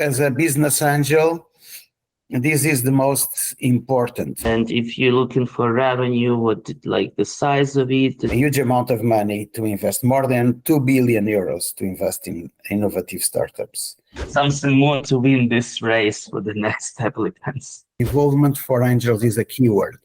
as a business angel, this is the most important. And if you're looking for revenue, what like the size of it? A huge amount of money to invest, more than 2 billion euros to invest in innovative startups. Something more to win this race for the next applicants. Involvement for angels is a keyword.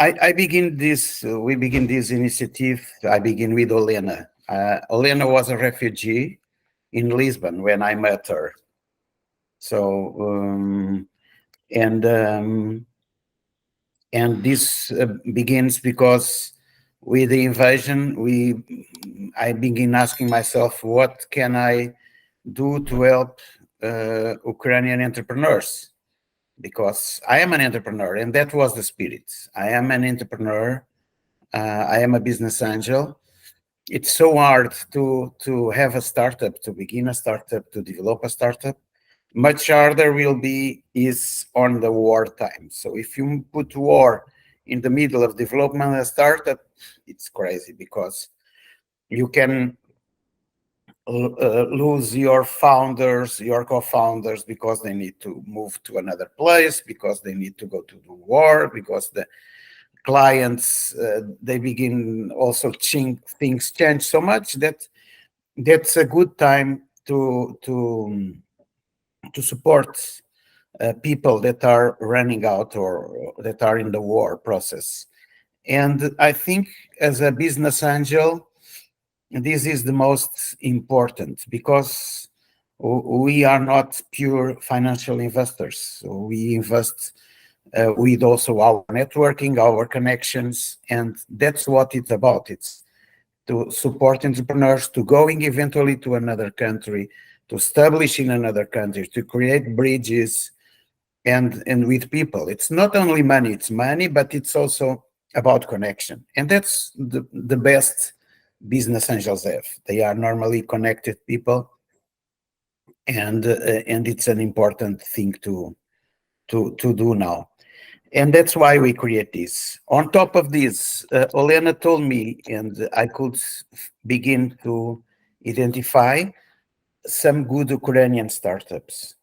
I, I begin this, uh, we begin this initiative, I begin with Olena. Uh, Olena was a refugee in Lisbon when I met her. So, um, and um, and this uh, begins because with the invasion, we I begin asking myself, what can I do to help uh, Ukrainian entrepreneurs? Because I am an entrepreneur, and that was the spirit. I am an entrepreneur. Uh, I am a business angel. It's so hard to to have a startup, to begin a startup, to develop a startup. Much harder will be is on the war time. So if you put war in the middle of development a startup, it's crazy because you can uh, lose your founders, your co-founders, because they need to move to another place, because they need to go to the war, because the clients uh, they begin also change, things change so much that that's a good time to to to support uh, people that are running out or that are in the war process. And I think as a business angel, this is the most important because we are not pure financial investors. We invest uh, with also our networking, our connections, and that's what it's about. It's to support entrepreneurs to going eventually to another country, to establish in another country, to create bridges, and and with people. It's not only money; it's money, but it's also about connection, and that's the the best business angels have. They are normally connected people, and uh, and it's an important thing to to to do now. And that's why we create this. On top of this, uh, Olena told me, and I could begin to identify some good Ukrainian startups.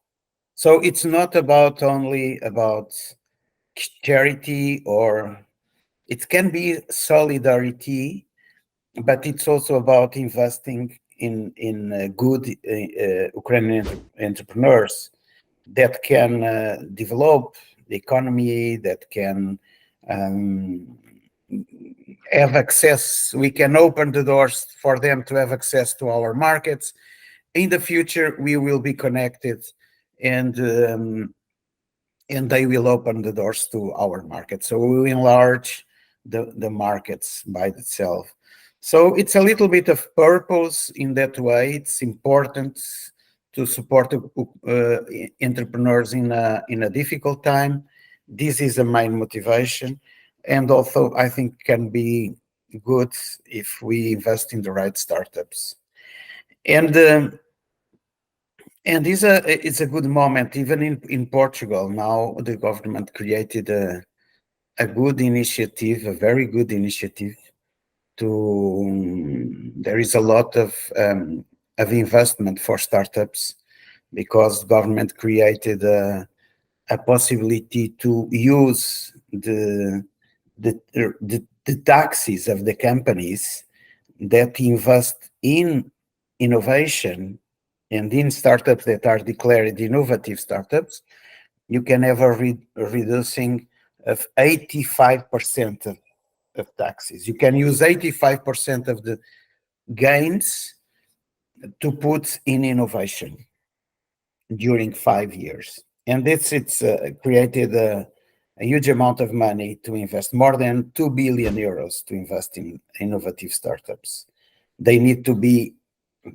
So it's not about only about charity or it can be solidarity but it's also about investing in in uh, good uh, uh Ukrainian entrepreneurs that can uh, develop the economy, that can um, have access. We can open the doors for them to have access to our markets. In the future, we will be connected, and um, and they will open the doors to our market. So we will enlarge the the markets by itself so it's a little bit of purpose in that way. It's important to support uh, entrepreneurs in a in a difficult time. This is a main motivation, and also I think can be good if we invest in the right startups. And um, and it's a it's a good moment even in in Portugal now. The government created a a good initiative, a very good initiative to there is a lot of um, of investment for startups because government created a, a possibility to use the, the the, the taxes of the companies that invest in innovation and in startups that are declared innovative startups, you can have a re reducing of 85% of of taxes. You can use 85% of the gains to put in innovation during five years. And this it's uh, created a, a, huge amount of money to invest, more than 2 billion euros to invest in innovative startups. They need to be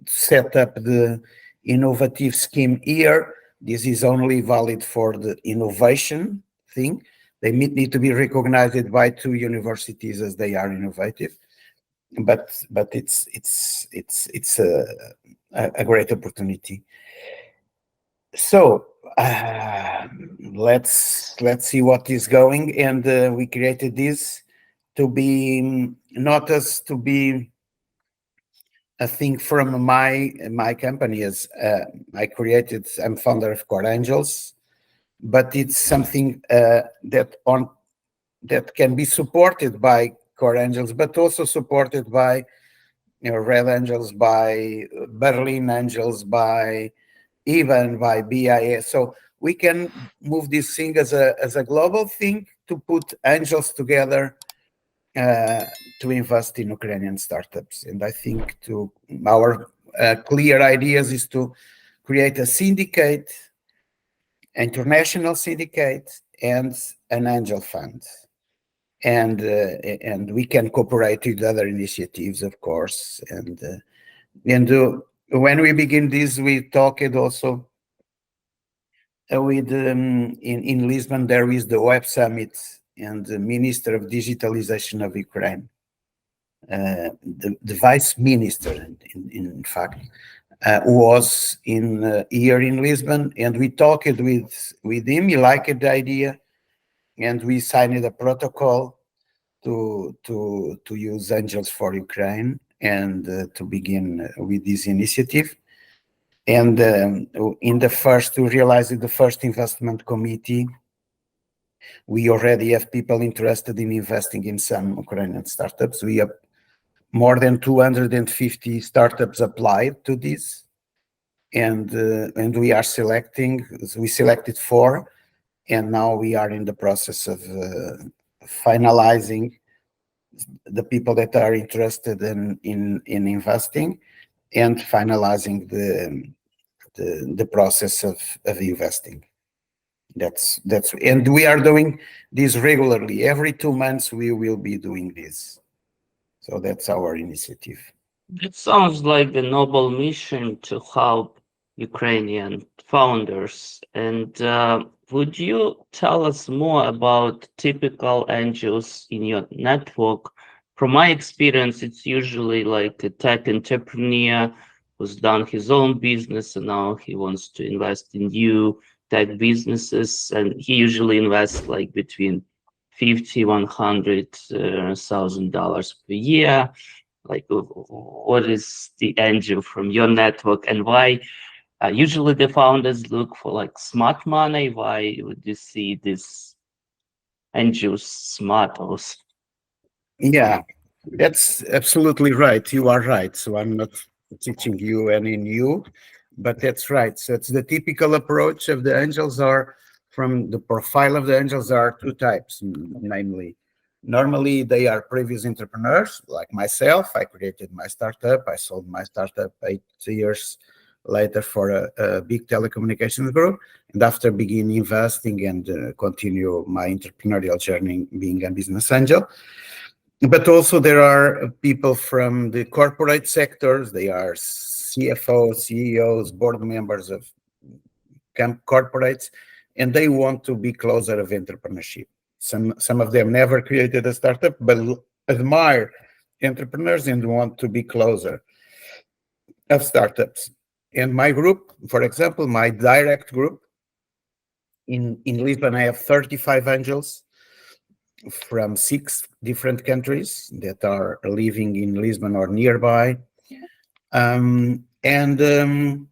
set up the innovative scheme here. This is only valid for the innovation thing they need to be recognized by two universities as they are innovative. But but it's it's it's it's a, a great opportunity. so uh, let's let's see what is going and uh, we created this to be not as to be a thing from my my company as uh, i created i'm founder of core angels but it's something uh, that on that can be supported by core angels but also supported by you know red angels by berlin angels by even by BIA. So we can move this thing as a as a global thing to put angels together uh, to invest in Ukrainian startups. And I think to our uh, clear ideas is to create a syndicate, international syndicate, and an angel fund. And uh, and we can cooperate with other initiatives, of course, and uh, and do when we begin this, we talked also uh, with um, in in Lisbon. There is the Web Summit and the Minister of Digitalization of Ukraine, uh, the, the Vice Minister, in, in, fact, uh, was in uh, here in Lisbon, and we talked with with him. He liked the idea, and we signed a protocol to to to use Angels for Ukraine and uh, to begin with this initiative. And um, in the first, to realize the first investment committee, we already have people interested in investing in some Ukrainian startups. We have more than 250 startups applied to this, and uh, and we are selecting. We selected four, and now we are in the process of uh, finalizing the people that are interested in in in investing and finalizing the the, the process of of investing. That's that's and we are doing this regularly. Every two months we will be doing this so that's our initiative It sounds like a noble mission to help Ukrainian founders. And uh, would you tell us more about typical angels in your network? From my experience, it's usually like a tech entrepreneur who's done his own business and now he wants to invest in new tech businesses. And he usually invests like between fifty, one hundred uh, thousand dollars per year. Like, what is the angel from your network, and why? Uh, usually, the founders look for like smart money. Why would you see this angels smart s- yeah that's absolutely right you are right so i'm not teaching you any new but that's right so it's the typical approach of the angels are from the profile of the angels there are two types namely normally they are previous entrepreneurs like myself. I created my startup. I sold my startup eight years later for a, a big telecommunications group. And after begin investing and uh, continue my entrepreneurial journey being a business angel. But also there are people from the corporate sectors. They are cfos ceos board members of corporates and they want to be closer of entrepreneurship. Some some of them never created a startup but admire entrepreneurs and want to be closer of startups. And my group for example my direct group in in lisbon i have 35 angels from six different countries that are living in Lisbon or nearby. Um, and um,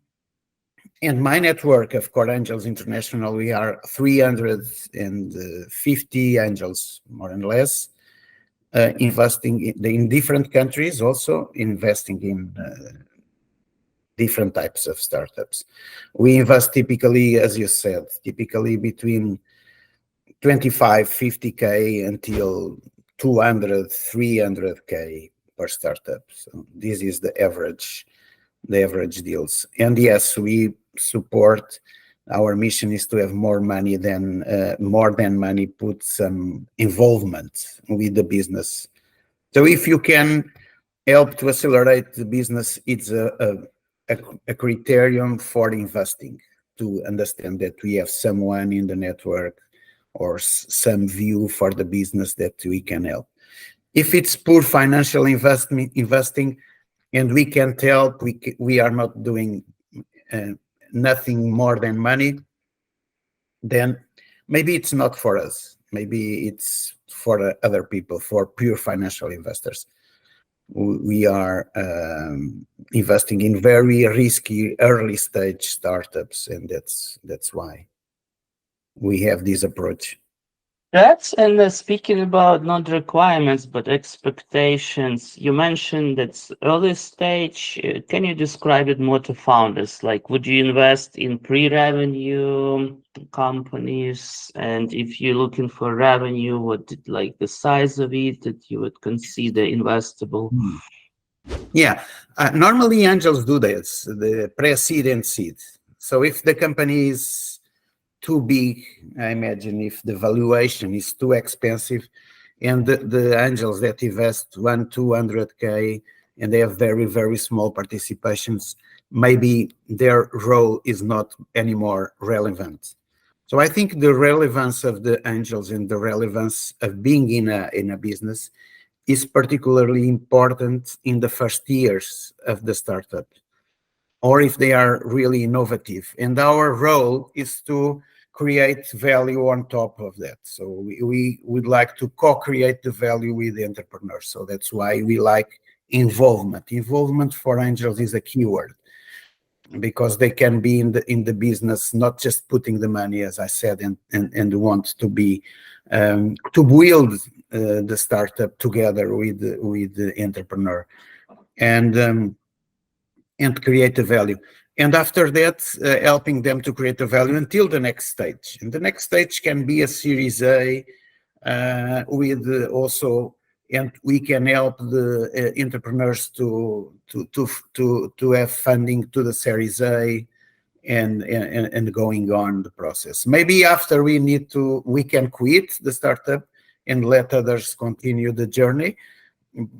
and my network of Core Angels International, we are 350 angels, more and less, uh, investing in, in different countries, also investing in uh, different types of startups. We invest typically, as you said, typically between 25 50k until 200 300k per startup so this is the average the average deals and yes we support our mission is to have more money than uh, more than money put some involvement with the business so if you can help to accelerate the business it's a, a, a, criterion for investing to understand that we have someone in the network or some view for the business that we can help. If it's poor financial investment investing, and we can't help, we we are not doing uh, nothing more than money, then maybe it's not for us. Maybe it's for other people, for pure financial investors. We are um, investing in very risky early stage startups, and that's that's why we have this approach. That's and uh, speaking about not requirements but expectations. You mentioned it's early stage. Uh, Can you describe it more to founders? Like, would you invest in pre-revenue companies? And if you're looking for revenue, what did, like the size of it that you would consider investable? Yeah, uh, normally angels do this, the pre-seed and seed. So if the company is too big, I imagine if the valuation is too expensive, and the, the angels that invest one, two hundred k, and they have very, very small participations, maybe their role is not anymore relevant. So I think the relevance of the angels and the relevance of being in a in a business is particularly important in the first years of the startup or if they are really innovative. And our role is to create value on top of that. So we, we would like to co-create the value with the entrepreneurs so that's why we like involvement. Involvement for angels is a keyword because they can be in the in the business not just putting the money as i said and and, and want to be um, to build uh, the startup together with with the entrepreneur. And um, and create the value. And after that uh, helping them to create the value until the next stage. And the next stage can be a series a uh, with also and we can help the uh, entrepreneurs to to to to to have funding to the series a and, and and going on the process. Maybe after we need to we can quit the startup and let others continue the journey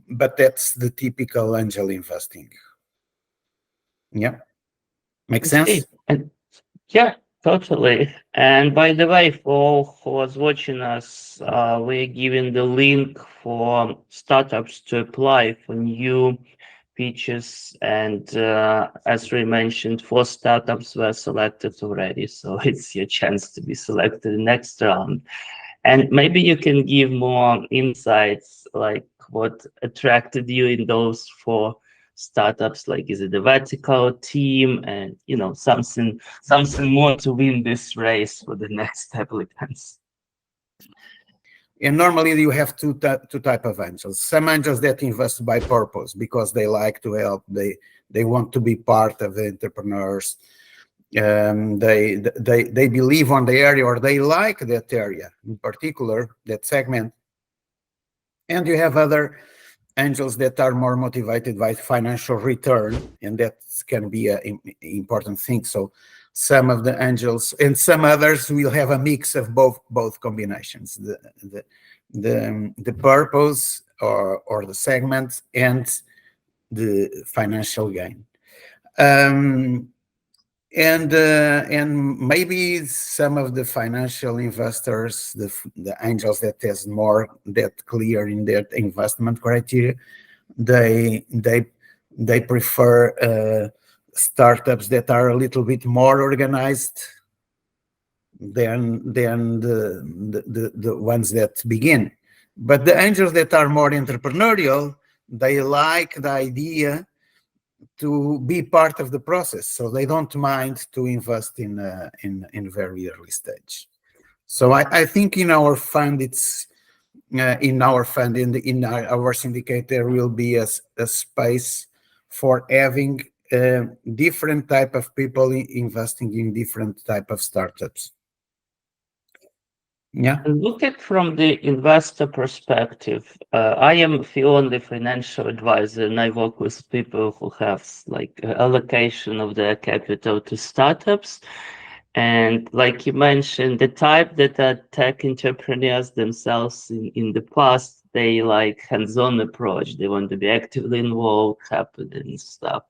but that's the typical angel investing yeah Makes sense And yeah, totally. And by the way, for who was watching us, uh, we're giving the link for startups to apply for new features. And uh, as we mentioned, four startups were selected already. So it's your chance to be selected next round. And maybe you can give more insights, like what attracted you in those four startups like is it the vertical team? And you know something something more to win this race for the next applicants and normally you have two two type of angels. Some angels that invest by purpose because they like to help. They they want to be part of the entrepreneurs. Um, they they they believe on the area or they like that area in particular that segment. And you have other angels that are more motivated by financial return and that can be an important thing. So some of the angels and some others will have a mix of both both combinations the the the, the purpose or or the segment and the financial gain. Um, and uh, and maybe some of the financial investors the the angels that has more that clear in their investment criteria they they they prefer uh, startups that are a little bit more organized than than the, the the the ones that begin. But the angels that are more entrepreneurial they like the idea to be part of the process so they don't mind to invest in uh, in in very early stage. So i, I think in our fund it's uh, in our fund in the, in our, our syndicate there will be a space for having uh, different type of people investing in different type of startups yeah. Look at from the investor perspective uh, i am the only financial advisor and i work with people who have like allocation of their capital to startups. And like you mentioned the type that are tech entrepreneurs themselves in, in the past they like hands-on approach. They want to be actively involved happen and stuff.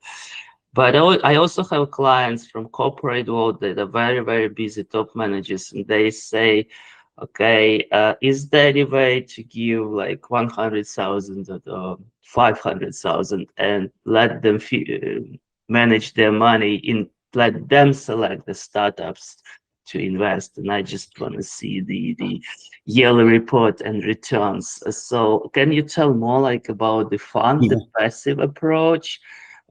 But I also have clients from corporate world that are very very busy top managers and they say okay uh, is there any way to give like 100000 or 500000 and let them uh, manage their money in let them select the startups to invest, and I just want to see the the yearly report and returns. So can you tell more like about the fund, the passive approach?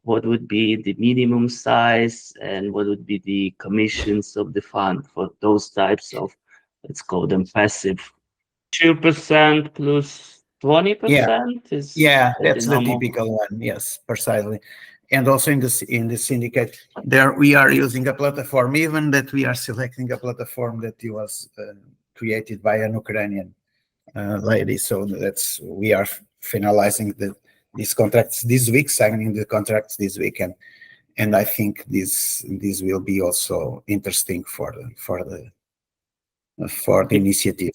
What would be the minimum size and what would be the commissions of the fund for those types of, let's call them passive? Two percent plus twenty percent is Yeah, that's the normal. typical one. Yes, precisely. And also in this in the syndicate, there we are using a platform. Even that we are selecting a platform that was uh, created by an Ukrainian uh, lady. So that's we are finalizing the these contracts this week, signing the contracts this week, and and I think this this will be also interesting for the for the for the initiative.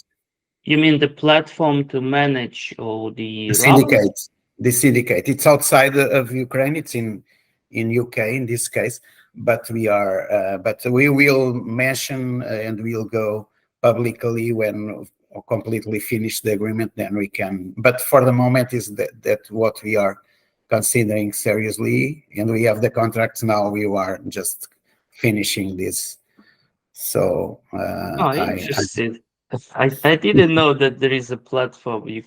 You mean the platform to manage all the The syndicate, the syndicate. It's outside of Ukraine. It's in in UK in this case, but we are. Uh, but we will mention uh, and we'll go publicly when completely finish the agreement. Then we can. But for the moment, is that that what we are considering seriously, and we have the contracts now. We are just finishing this. So uh, Oh, I- I- I, I didn't know that there is a platform you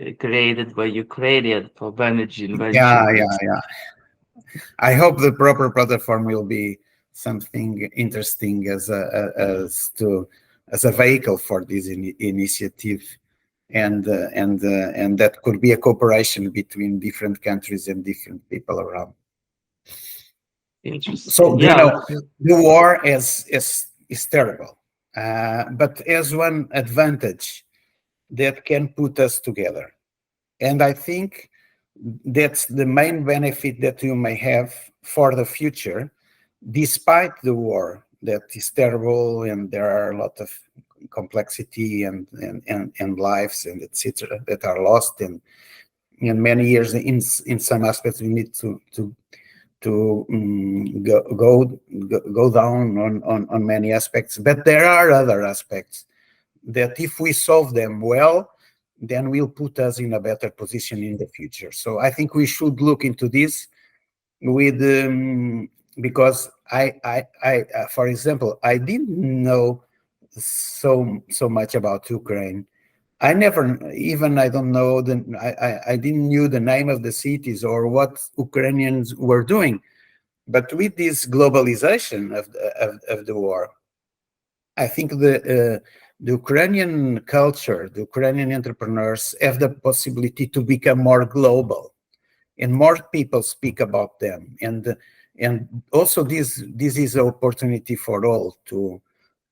uh, created by Ukrainian for managing yeah yeah yeah. I hope the proper platform will be something interesting as a, as to as a vehicle for this ini initiative. And uh, and uh, and that could be a cooperation between different countries and different people around. Interesting. so you know the war is is is terrible. Uh, but as one advantage that can put us together. And i think that's the main benefit that you may have for the future despite the war that is terrible and there are a lot of complexity and and and, and lives and etc that are lost and in many years in in some aspects we need to to to um, go, go go down on, on on many aspects but there are other aspects that if we solve them well then will put us in a better position in the future. So i think we should look into this with um, because I, I i uh, for example i didn't know so so much about ukraine I never even I don't know the I, I I didn't knew the name of the cities or what Ukrainians were doing, but with this globalization of the, of, of the war, I think the uh, the Ukrainian culture, the Ukrainian entrepreneurs have the possibility to become more global, and more people speak about them, and and also this this is an opportunity for all to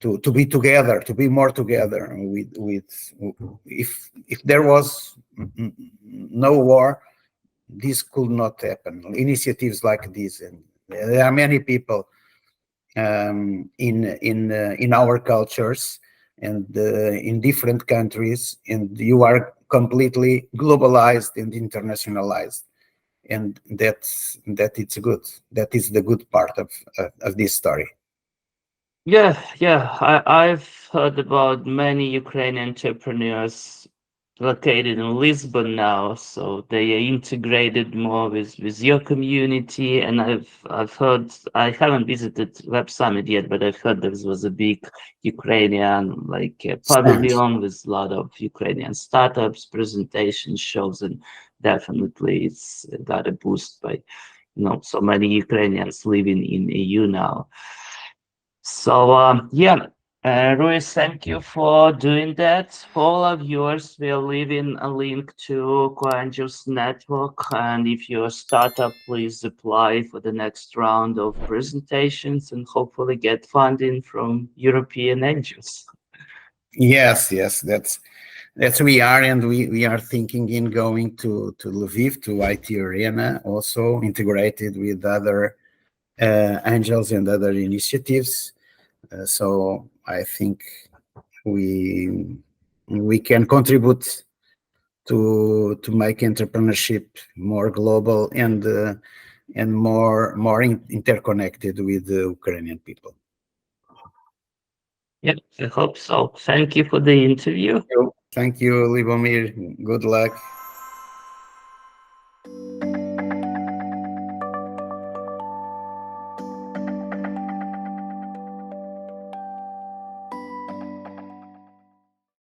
to to be together to be more together with with if if there was no war this could not happen. Initiatives like this and there are many people um, in in uh, in our cultures and uh, in different countries and you are completely globalized and internationalized. And that's that it's good. That is the good part of of, of this story Yeah, yeah. I, I've heard about many Ukrainian entrepreneurs located in Lisbon now, so they are integrated more with, with your community. And I've I've heard I haven't visited Web Summit yet, but I've heard there was a big Ukrainian like uh, pavilion with a lot of Ukrainian startups, presentation shows, and definitely it's got a boost by you know so many Ukrainians living in EU now. So um, yeah, uh, Ruiz, thank you for doing that. For all our viewers, we are leaving a link to CoAngels Network, and if you're a startup, please apply for the next round of presentations and hopefully get funding from European angels. Yes, yes, that's that's we are, and we we are thinking in going to to Lviv to IT Arena, also integrated with other uh, angels and other initiatives. Uh, so I think we we can contribute to to make entrepreneurship more global and uh, and more more in, interconnected with the Ukrainian people. Yeah, I hope so. Thank you for the interview. Thank you, Libomir. Good luck.